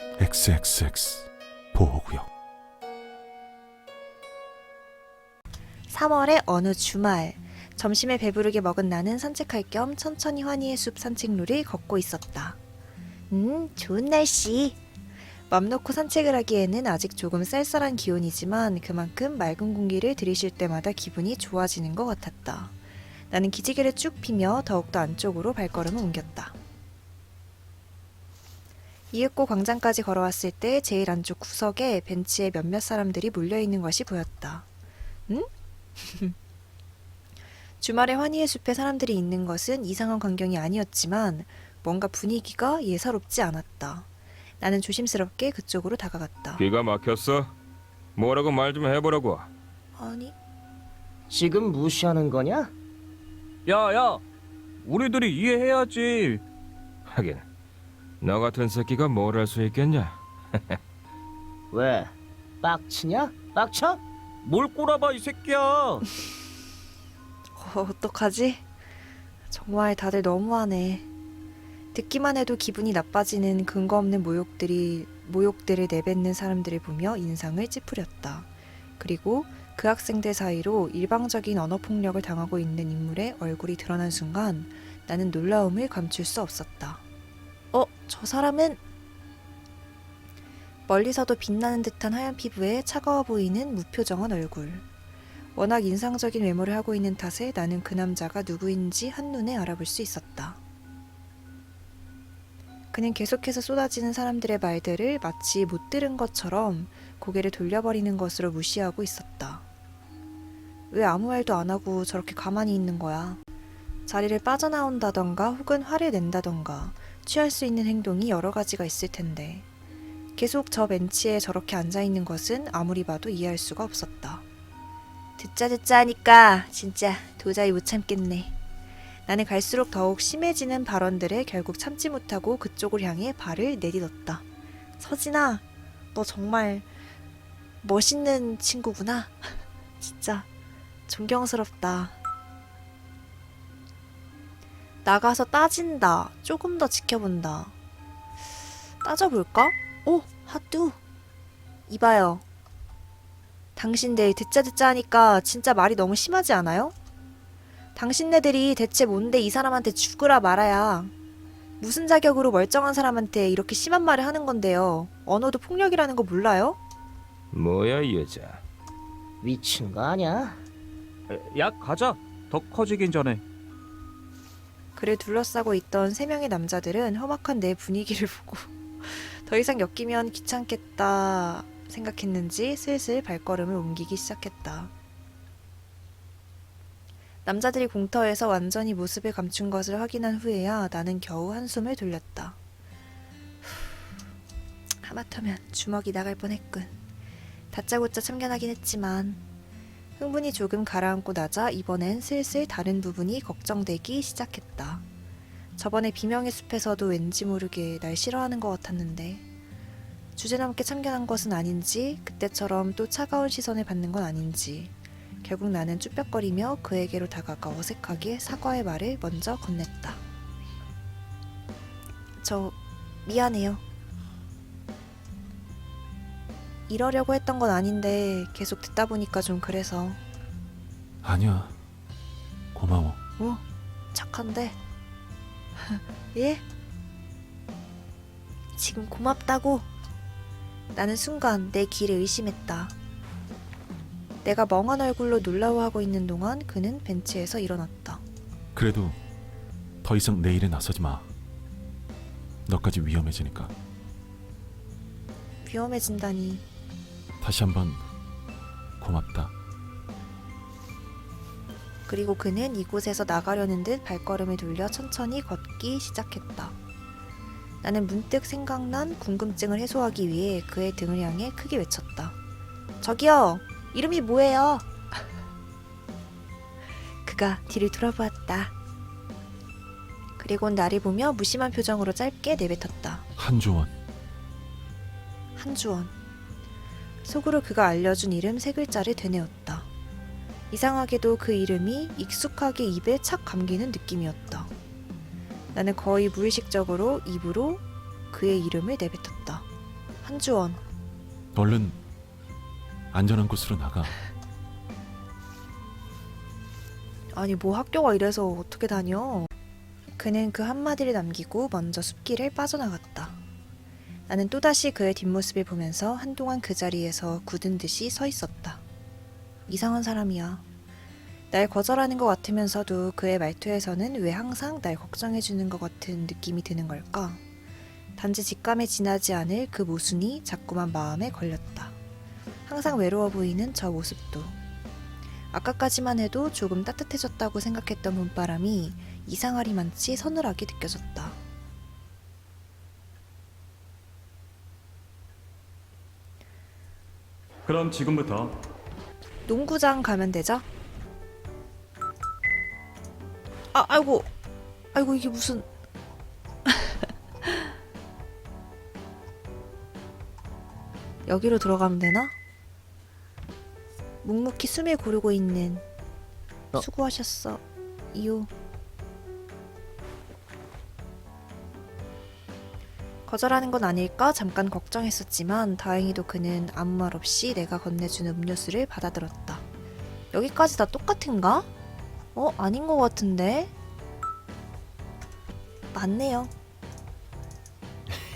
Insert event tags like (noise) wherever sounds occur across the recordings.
XXX 보호구역 3월의 어느 주말 점심에 배부르게 먹은 나는 산책할 겸 천천히 환희의 숲 산책로를 걷고 있었다. 음, 좋은 날씨. 맘 놓고 산책을 하기에는 아직 조금 쌀쌀한 기온이지만 그만큼 맑은 공기를 들이쉴 때마다 기분이 좋아지는 것 같았다. 나는 기지개를 쭉 피며 더욱더 안쪽으로 발걸음을 옮겼다. 이윽고 광장까지 걸어왔을 때 제일 안쪽 구석에 벤치에 몇몇 사람들이 몰려있는 것이 보였다. 응? (laughs) 주말에 환희의 숲에 사람들이 있는 것은 이상한 광경이 아니었지만 뭔가 분위기가 예사롭지 않았다. 나는 조심스럽게 그쪽으로 다가갔다. 기가 막혔어? 뭐라고 말 좀 해보라고. 아니, 지금 무시하는 거냐? 야야, 우리들이 이해해야지. 하긴, 너 같은 새끼가 뭘 할 수 있겠냐? (laughs) 왜? 빡치냐? 빡쳐? 뭘 꼬라봐 이 새끼야. 어, 어떡하지? 정말 다들 너무하네. 듣기만 해도 기분이 나빠지는 근거 없는 모욕들이 모욕들을 내뱉는 사람들을 보며 인상을 찌푸렸다. 그리고 그 학생들 사이로 일방적인 언어 폭력을 당하고 있는 인물의 얼굴이 드러난 순간 나는 놀라움을 감출 수 없었다. 어, 저 사람은 멀리서도 빛나는 듯한 하얀 피부에 차가워 보이는 무표정한 얼굴. 워낙 인상적인 외모를 하고 있는 탓에 나는 그 남자가 누구인지 한눈에 알아볼 수 있었다. 그는 계속해서 쏟아지는 사람들의 말들을 마치 못 들은 것처럼 고개를 돌려버리는 것으로 무시하고 있었다. 왜 아무 말도 안 하고 저렇게 가만히 있는 거야? 자리를 빠져나온다던가 혹은 화를 낸다던가 취할 수 있는 행동이 여러 가지가 있을 텐데 계속 저 벤치에 저렇게 앉아 있는 것은 아무리 봐도 이해할 수가 없었다. 듣자 듣자 하니까 진짜 도저히 못 참겠네. 나는 갈수록 더욱 심해지는 발언들에 결국 참지 못하고 그쪽을 향해 발을 내딛었다. 서진아, 너 정말 멋있는 친구구나. (laughs) 진짜 존경스럽다. 나가서 따진다. 조금 더 지켜본다. 따져볼까? 오, 핫뚜. 이봐요. 당신들 듣자 듣자 하니까 진짜 말이 너무 심하지 않아요? 당신네들이 대체 뭔데 이 사람한테 죽으라 말아야 무슨 자격으로 멀쩡한 사람한테 이렇게 심한 말을 하는 건데요. 언어도 폭력이라는 거 몰라요? 뭐야 이 여자? 미친 거 아냐? 야 가자 더 커지긴 전에 그를 둘러싸고 있던 세 명의 남자들은 험악한 내 분위기를 (laughs) 보고 더 이상 엮이면 귀찮겠다 생각했는지 슬슬 발걸음을 옮기기 시작했다. 남자들이 공터에서 완전히 모습을 감춘 것을 확인한 후에야 나는 겨우 한숨을 돌렸다. 후, (sighs) 하마터면 주먹이 나갈 뻔했군. 다짜고짜 참견하긴 했지만 흥분이 조금 가라앉고 나자 이번엔 슬슬 다른 부분이 걱정되기 시작했다. 저번에 비명의 숲에서도 왠지 모르게 날 싫어하는 것 같았는데 주제넘게 참견한 것은 아닌지 그때처럼 또 차가운 시선을 받는 건 아닌지 결국 나는 쭈뼛거리며 그에게로 다가가 어색하게 사과의 말을 먼저 건넸다. 저 미안해요. 이러려고 했던 건 아닌데 계속 듣다 보니까 좀 그래서. 아니야. 고마워. 어 착한데. (laughs) 예? 지금 고맙다고? 나는 순간 내 귀를 의심했다. 내가 멍한 얼굴로 놀라워하고 있는 동안 그는 벤치에서 일어났다. 그래도 더 이상 내 일에 나서지 마. 너까지 위험해지니까. 위험해진다니 다시 한번 고맙다 그리고 그는 이곳에서 나가려는 듯 발걸음을 돌려 천천히 걷기 시작했다. 나는 문득 생각난 궁금증을 해소하기 위해 그의 등을 향해 크게 외쳤다. 저기요! 이름이 뭐예요? (laughs) 그가 뒤를 돌아보았다. 그리고 나를 보며 무심한 표정으로 짧게 내뱉었다. 한조원 한주원. 속으로 그가 알려준 이름 세 글자를 되뇌었다. 이상하게도 그 이름이 익숙하게 입에 착 감기는 느낌이었다. 나는 거의 무의식적으로 입으로 그의 이름을 내뱉었다. 한주원. 얼른 안전한 곳으로 나가. 아니 뭐 학교가 이래서 어떻게 다녀? 그는 그 한마디를 남기고 먼저 숲길을 빠져나갔다. 나는 또다시 그의 뒷모습을 보면서 한동안 그 자리에서 굳은 듯이 서 있었다. 이상한 사람이야. 날 거절하는 것 같으면서도 그의 말투에서는 왜 항상 날 걱정해주는 것 같은 느낌이 드는 걸까? 단지 직감에 지나지 않을 그 모순이 자꾸만 마음에 걸렸다. 항상 외로워 보이는 저 모습도. 아까까지만 해도 조금 따뜻해졌다고 생각했던 봄바람이 이상하리만치 서늘하게 느껴졌다. 그럼 지금부터 농구장 가면 되죠? 아, 아이고, 아이고 이게 무슨? (laughs) 여기로 들어가면 되나? 묵묵히 숨을 고르고 있는 어. 수고하셨어 이요 거절하는 건 아닐까 잠깐 걱정했었지만 다행히도 그는 아무 말 없이 내가 건네주는 음료수를 받아들었다. 여기까지 다 똑같은가? 어 아닌 것 같은데 맞네요.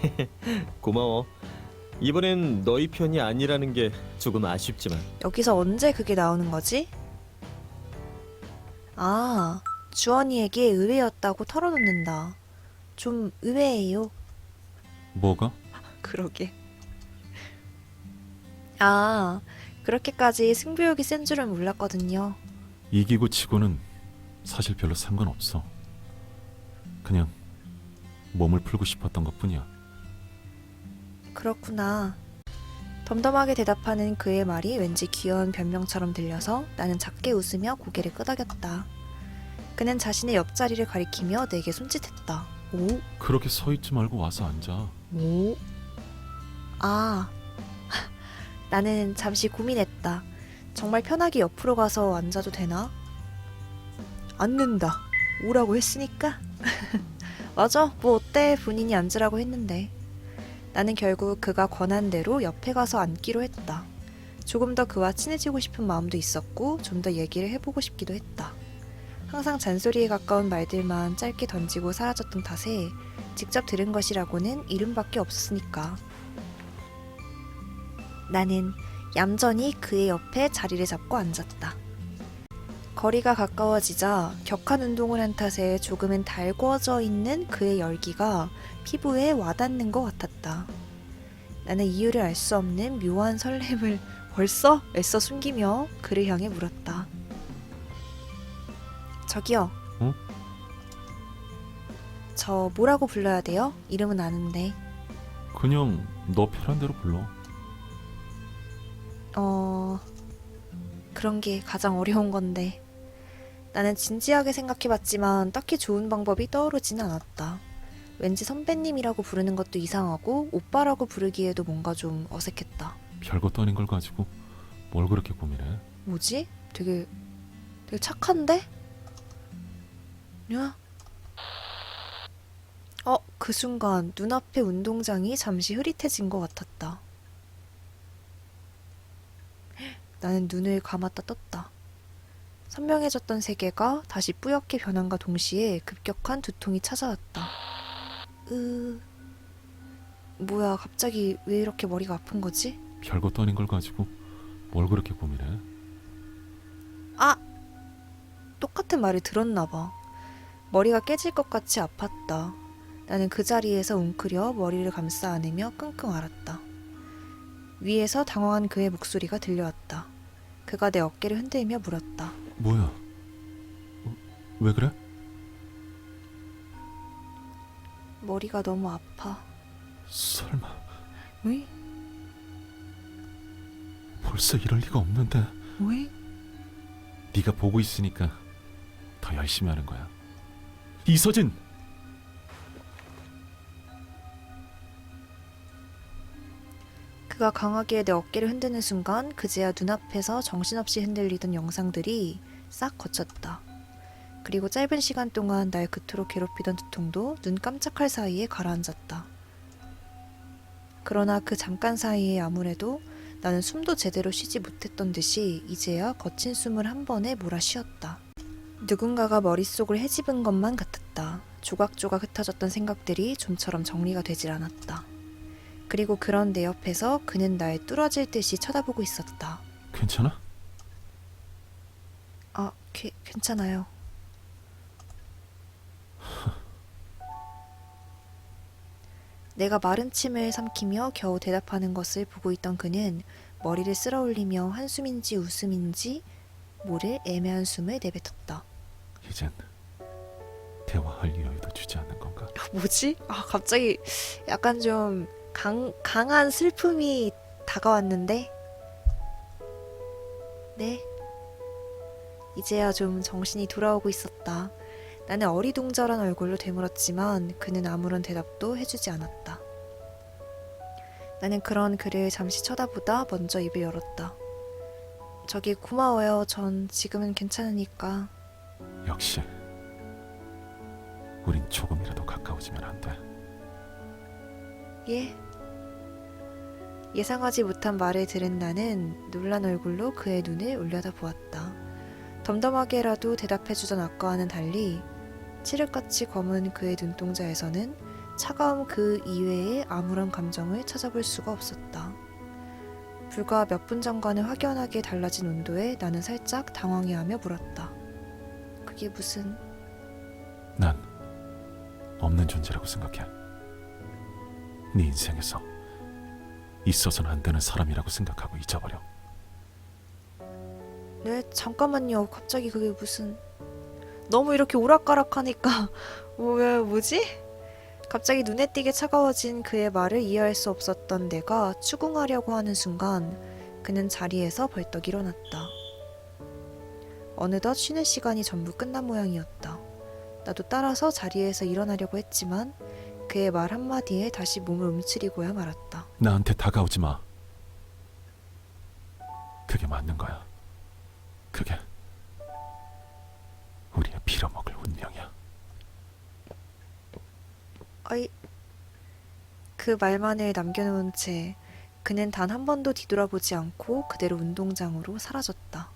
(laughs) 고마워. 이번엔 너희 편이 아니라는 게 조금 아쉽지만 여기서 언제 그게 나오는 거지? 아, 주원이에게 의외였다고 털어놓는다. 좀 의외예요. 뭐가? 그러게. 아, 그렇게까지 승부욕이 센 줄은 몰랐거든요. 이기고 지고는 사실 별로 상관없어. 그냥 몸을 풀고 싶었던 것뿐이야. 그렇구나. 덤덤하게 대답하는 그의 말이 왠지 귀여운 변명처럼 들려서 나는 작게 웃으며 고개를 끄덕였다. 그는 자신의 옆자리를 가리키며 내게 손짓했다. 오? 그렇게 서 있지 말고 와서 앉아. 오? 아, (laughs) 나는 잠시 고민했다. 정말 편하게 옆으로 가서 앉아도 되나? 앉는다. 오라고 했으니까. (laughs) 맞아, 뭐 어때? 본인이 앉으라고 했는데. 나는 결국 그가 권한 대로 옆에 가서 앉기로 했다. 조금 더 그와 친해지고 싶은 마음도 있었고, 좀 더 얘기를 해보고 싶기도 했다. 항상 잔소리에 가까운 말들만 짧게 던지고 사라졌던 탓에 직접 들은 것이라고는 이름밖에 없었으니까. 나는 얌전히 그의 옆에 자리를 잡고 앉았다. 거리가 가까워지자 격한 운동을 한 탓에 조금은 달궈져 있는 그의 열기가 피부에 와닿는 것 같았다. 나는 이유를 알 수 없는 묘한 설렘을 (laughs) 벌써 애써 숨기며 그를 향해 물었다. 저기요. 어? 저 뭐라고 불러야 돼요? 이름은 아는데. 그냥 너 편한 대로 불러. 어, 그런 게 가장 어려운 건데. 나는 진지하게 생각해봤지만 딱히 좋은 방법이 떠오르진 않았다. 왠지 선배님이라고 부르는 것도 이상하고 오빠라고 부르기에도 뭔가 좀 어색했다. 별것도 아닌 걸 가지고 뭘 그렇게 고민해? 뭐지? 되게, 되게 착한데? 야? 어, 그 순간 눈앞의 운동장이 잠시 흐릿해진 것 같았다. 나는 눈을 감았다 떴다. 선명해졌던 세계가 다시 뿌옇게 변한과 동시에 급격한 두통이 찾아왔다. 으... 뭐야, 갑자기 왜 이렇게 머리가 아픈 거지? 별것도 아닌 걸 가지고 뭘 그렇게 고민해? 아! 똑같은 말을 들었나 봐. 머리가 깨질 것 같이 아팠다. 나는 그 자리에서 웅크려 머리를 감싸 안으며 끙끙 앓았다. 위에서 당황한 그의 목소리가 들려왔다. 그가 내 어깨를 흔들며 물었다. 뭐야? 어, 왜 그래? 머리가 너무 아파. 설마 왜? 벌써 이럴 리가 없는데 왜? 네가 보고 있으니까 더 열심히 하는 거야. 이서진! 그가 강하게 내 어깨를 흔드는 순간 그제야 눈앞에서 정신없이 흔들리던 영상들이 싹 거쳤다. 그리고 짧은 시간 동안 날 그토록 괴롭히던 두통도 눈 깜짝할 사이에 가라앉았다. 그러나 그 잠깐 사이에 아무래도 나는 숨도 제대로 쉬지 못했던 듯이 이제야 거친 숨을 한 번에 몰아 쉬었다. 누군가가 머릿속을 헤집은 것만 같았다. 조각조각 흩어졌던 생각들이 좀처럼 정리가 되질 않았다. 그리고 그런 내 옆에서 그는 날 뚫어질 듯이 쳐다보고 있었다. 괜찮아? 아, 괜- 괜찮아요. (laughs) 내가 마른 침을 삼키며 겨우 대답하는 것을 보고 있던 그는 머리를 쓸어 올리며 한숨인지 웃음인지 모를 애매한 숨을 내뱉었다. 이젠 대화할 여유도 주지 않는 건가? 뭐지? 아, 갑자기 약간 좀 강, 강한 슬픔이 다가왔는데? 네. 이제야 좀 정신이 돌아오고 있었다. 나는 어리둥절한 얼굴로 되물었지만 그는 아무런 대답도 해주지 않았다. 나는 그런 그를 잠시 쳐다보다 먼저 입을 열었다. 저기 고마워요. 전 지금은 괜찮으니까. 역시 우린 조금이라도 가까워지면 안 돼. 예. 예상하지 못한 말을 들은 나는 놀란 얼굴로 그의 눈을 올려다 보았다. 덤덤하게라도 대답해주던 아까와는 달리 칠흑같이 검은 그의 눈동자에서는 차가움 그 이외의 아무런 감정을 찾아볼 수가 없었다. 불과 몇 분 전과는 확연하게 달라진 온도에 나는 살짝 당황해하며 물었다. 그게 무슨... 난 없는 존재라고 생각해. 네 인생에서 있어서는 안 되는 사람이라고 생각하고 잊어버려. 네, 잠깐만요. 갑자기 그게 무슨 너무 이렇게 오락가락하니까 (laughs) 뭐, 왜 뭐지? 갑자기 눈에 띄게 차가워진 그의 말을 이해할 수 없었던 내가 추궁하려고 하는 순간 그는 자리에서 벌떡 일어났다. 어느덧 쉬는 시간이 전부 끝난 모양이었다. 나도 따라서 자리에서 일어나려고 했지만 그의 말 한마디에 다시 몸을 움츠리고야 말았다. 나한테 다가오지 마. 그게 맞는 거야. 그게 우리의 빌어먹을 운명이야. 어이 그 말만을 남겨놓은 채 그는 단 한 번도 뒤돌아보지 않고 그대로 운동장으로 사라졌다.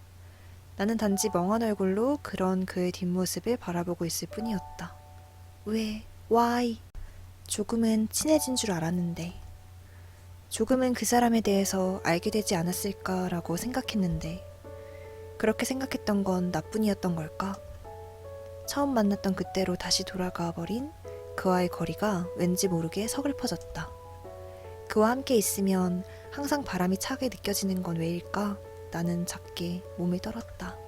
나는 단지 멍한 얼굴로 그런 그의 뒷모습을 바라보고 있을 뿐이었다. 왜? why? 조금은 친해진 줄 알았는데 조금은 그 사람에 대해서 알게 되지 않았을까라고 생각했는데 그렇게 생각했던 건 나뿐이었던 걸까? 처음 만났던 그때로 다시 돌아가 버린 그와의 거리가 왠지 모르게 서글퍼졌다. 그와 함께 있으면 항상 바람이 차게 느껴지는 건 왜일까? 나는 작게 몸을 떨었다.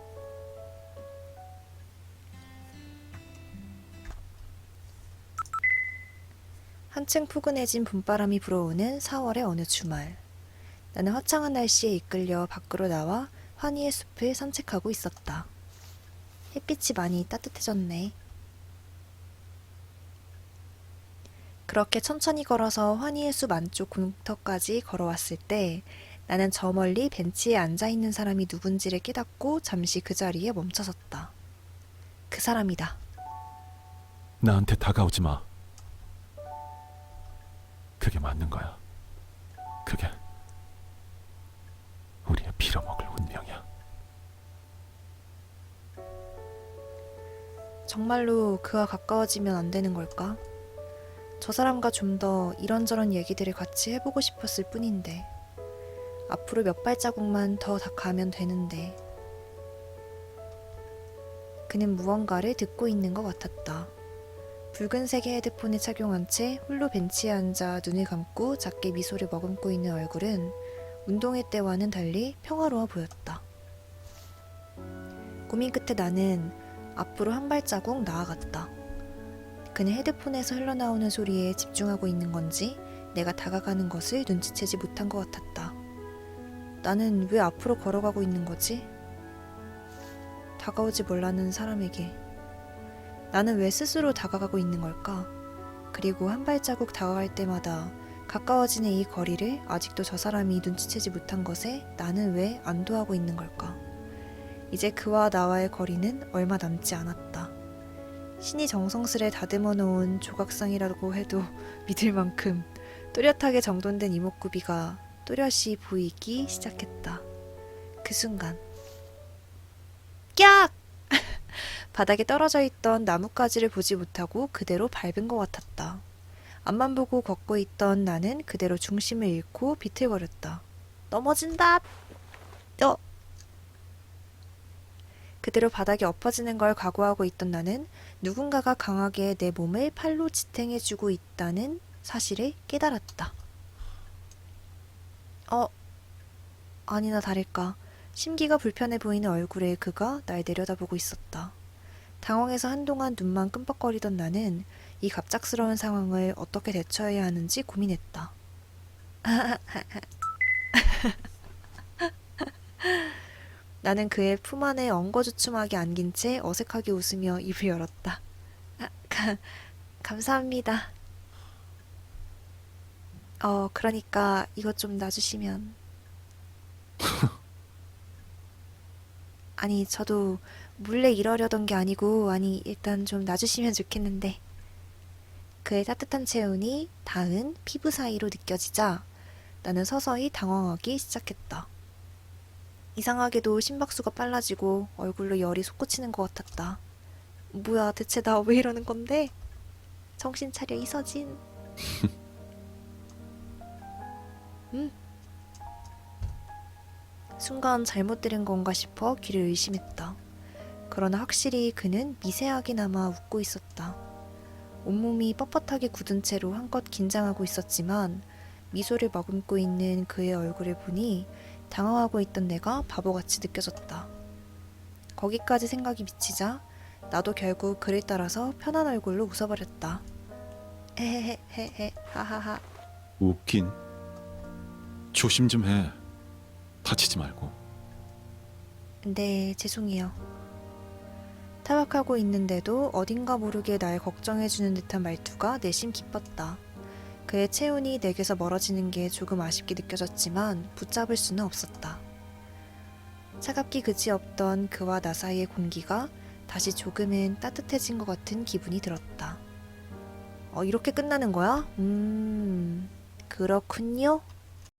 한층 푸근해진 봄바람이 불어오는 4월의 어느 주말. 나는 화창한 날씨에 이끌려 밖으로 나와 환희의 숲을 산책하고 있었다. 햇빛이 많이 따뜻해졌네. 그렇게 천천히 걸어서 환희의 숲 안쪽 공터까지 걸어왔을 때 나는 저 멀리 벤치에 앉아 있는 사람이 누군지를 깨닫고 잠시 그 자리에 멈춰섰다. 그 사람이다. 나한테 다가오지 마. 그게 맞는 거야. 그게 우리의 빌어먹을 운명이야. 정말로 그와 가까워지면 안 되는 걸까? 저 사람과 좀 더 이런저런 얘기들을 같이 해보고 싶었을 뿐인데 앞으로 몇 발자국만 더 가면 되는데 그는 무언가를 듣고 있는 것 같았다. 붉은색의 헤드폰을 착용한 채 홀로 벤치에 앉아 눈을 감고 작게 미소를 머금고 있는 얼굴은 운동회 때와는 달리 평화로워 보였다. 고민 끝에 나는 앞으로 한 발자국 나아갔다. 그는 헤드폰에서 흘러나오는 소리에 집중하고 있는 건지 내가 다가가는 것을 눈치채지 못한 것 같았다. 나는 왜 앞으로 걸어가고 있는 거지? 다가오지 몰라는 사람에게. 나는 왜 스스로 다가가고 있는 걸까? 그리고 한 발자국 다가갈 때마다 가까워지는 이 거리를 아직도 저 사람이 눈치채지 못한 것에 나는 왜 안도하고 있는 걸까? 이제 그와 나와의 거리는 얼마 남지 않았다. 신이 정성스레 다듬어 놓은 조각상이라고 해도 (laughs) 믿을 만큼 또렷하게 정돈된 이목구비가 또렷이 보이기 시작했다. 그 순간 깍! 바닥에 떨어져 있던 나뭇가지를 보지 못하고 그대로 밟은 것 같았다. 앞만 보고 걷고 있던 나는 그대로 중심을 잃고 비틀거렸다. 넘어진다! 어! 그대로 바닥에 엎어지는 걸 각오하고 있던 나는 누군가가 강하게 내 몸을 팔로 지탱해주고 있다는 사실을 깨달았다. 어, 아니나 다를까. 심기가 불편해 보이는 얼굴에 그가 날 내려다보고 있었다. 당황해서 한동안 눈만 끔뻑거리던 나는 이 갑작스러운 상황을 어떻게 대처해야 하는지 고민했다. (laughs) 나는 그의 품 안에 엉거주춤하게 안긴 채 어색하게 웃으며 입을 열었다. 아, 가, 감사합니다. 어, 그러니까 이것 좀 놔주시면. (laughs) 아니, 저도 몰래 이러려던 게 아니고, 아니, 일단 좀 놔주시면 좋겠는데. 그의 따뜻한 체온이 닿은 피부 사이로 느껴지자 나는 서서히 당황하기 시작했다. 이상하게도 심박수가 빨라지고 얼굴로 열이 솟구치는 것 같았다. 뭐야, 대체 나 왜 이러는 건데? 정신 차려, 이서진. (laughs) 음. 순간 잘못 들은 건가 싶어 귀를 의심했다. 그러나 확실히 그는 미세하게나마 웃고 있었다. 온몸이 뻣뻣하게 굳은 채로 한껏 긴장하고 있었지만 미소를 머금고 있는 그의 얼굴을 보니 당황하고 있던 내가 바보같이 느껴졌다. 거기까지 생각이 미치자 나도 결국 그를 따라서 편한 얼굴로 웃어버렸다. 헤헤헤헤 하하하 웃긴. 조심 좀 해. 다치지 말고. 네, 죄송해요. 타박하고 있는데도 어딘가 모르게 날 걱정해주는 듯한 말투가 내심 기뻤다. 그의 체온이 내게서 멀어지는 게 조금 아쉽게 느껴졌지만 붙잡을 수는 없었다. 차갑기 그지없던 그와 나 사이의 공기가 다시 조금은 따뜻해진 것 같은 기분이 들었다. 어, 이렇게 끝나는 거야? 음, 그렇군요.